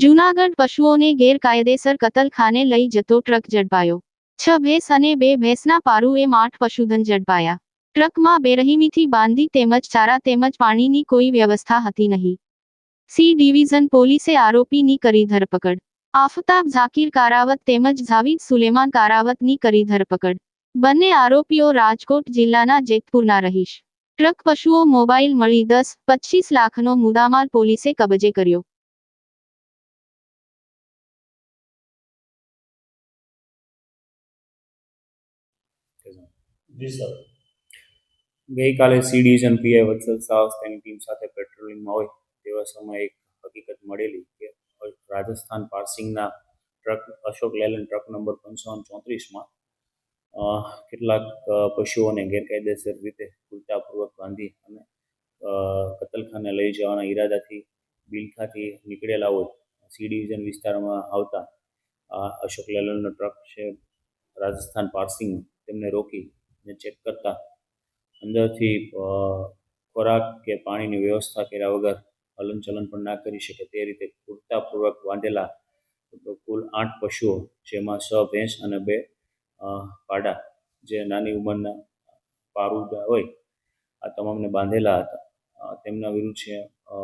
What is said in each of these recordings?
જૂનાગઢ પશુઓને ગેરકાયદેસર કતલખાને લઈ જતો ટ્રક ઝડપાયો. છ ભેંસ અને બે ભેંસના પારુએ એમ આઠ પશુધન ઝડપાયા. ટ્રકમાં બેરહીમીથી બાંધી તેમજ ચારા તેમજ પાણીની કોઈ વ્યવસ્થા હતી નહીં. સી ડિવિઝન પોલીસે આરોપીની કરી ધરપકડ. આફતાબ ઝાકીર કારાવત તેમજ ઝાવીદ સુલેમાન કારાવતની કરી ધરપકડ. બંને આરોપીઓ રાજકોટ જિલ્લાના જેતપુરના રહીશ. ટ્રક પશુઓ મોબાઈલ મળી દસ પચીસ લાખનો મુદ્દામાલ પોલીસે કબજે કર્યો. ગઈકાલે સી ડિવિઝન પીઆઈ વત્સલ સાહસ તેની ટીમ સાથે પેટ્રોલિંગમાં હોય તેવા સમયે એક હકીકત મળેલી કે Rajasthan પાર્સિંગના truck, Ashok Leyland truck number પંચાવન ચોત્રીસમાં કેટલાક પશુઓને ગેરકાયદેસર રીતે કુલતાપૂર્વક બાંધી અને કતલખાને લઈ જવાના ઈરાદાથી બિલખાથી નીકળેલા હોય. સી ડિવિઝન વિસ્તારમાં આવતા અશોક લેલનનો ટ્રક છે રાજસ્થાન પાર્સિંગ તેમને રોકી અને ચેક કરતા અંદરથી ખોરાક કે પાણીની વ્યવસ્થા કર્યા વગર હલનચલન પણ ના કરી શકે તે રીતે પૂરતાપૂર્વક બાંધેલા કુલ આઠ પશુઓ, જેમાં છ ભેંસ અને બે પાડા, જે નાની ઉંમરના પારુડા હોય, આ તમામને બાંધેલા હતા. તેમના વિરુદ્ધ છે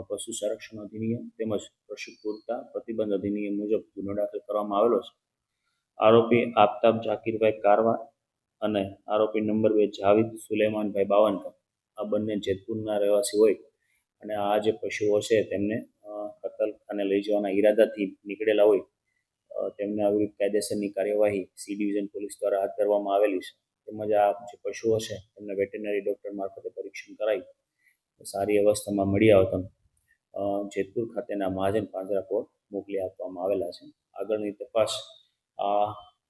પશુ સંરક્ષણ અધિનિયમ તેમજ પશુ પૂરતા પ્રતિબંધ અધિનિયમ મુજબ ગુનો દાખલ કરવામાં આવેલો છે. આરોપી આફતાબ ઝાકીરભાઈ કારવા અને આરોપી નંબર બે જાવિદ સુલેમાનભાઈ બાવનકર આ બંને જેતપુરના રહેવાસી હોય અને આ જે પશુઓ છે તેમને કતલખાને લઈ જવાના ઈરાદાથી નીકળેલા હોય તેમને આવી કાયદેસરની કાર્યવાહી સી ડિવિઝન પોલીસ દ્વારા હાથ ધરવામાં આવેલી છે. તેમજ આ જે પશુઓ છે તેમને વેટરનરી ડૉક્ટર મારફતે પરીક્ષણ કરાવી સારી અવસ્થામાં મળી આવતા જેતપુર ખાતેના મહાજન પાંજરા કોર્ટ મોકલી આપવામાં આવેલા છે. આગળની તપાસ આ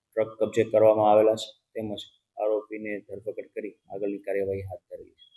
ટ્રક કબજે કરવામાં આવેલા છે. તેમજ આરોપીને ધરપકડ કરી આગળની કાર્યવાહી હાથ ધરી છે.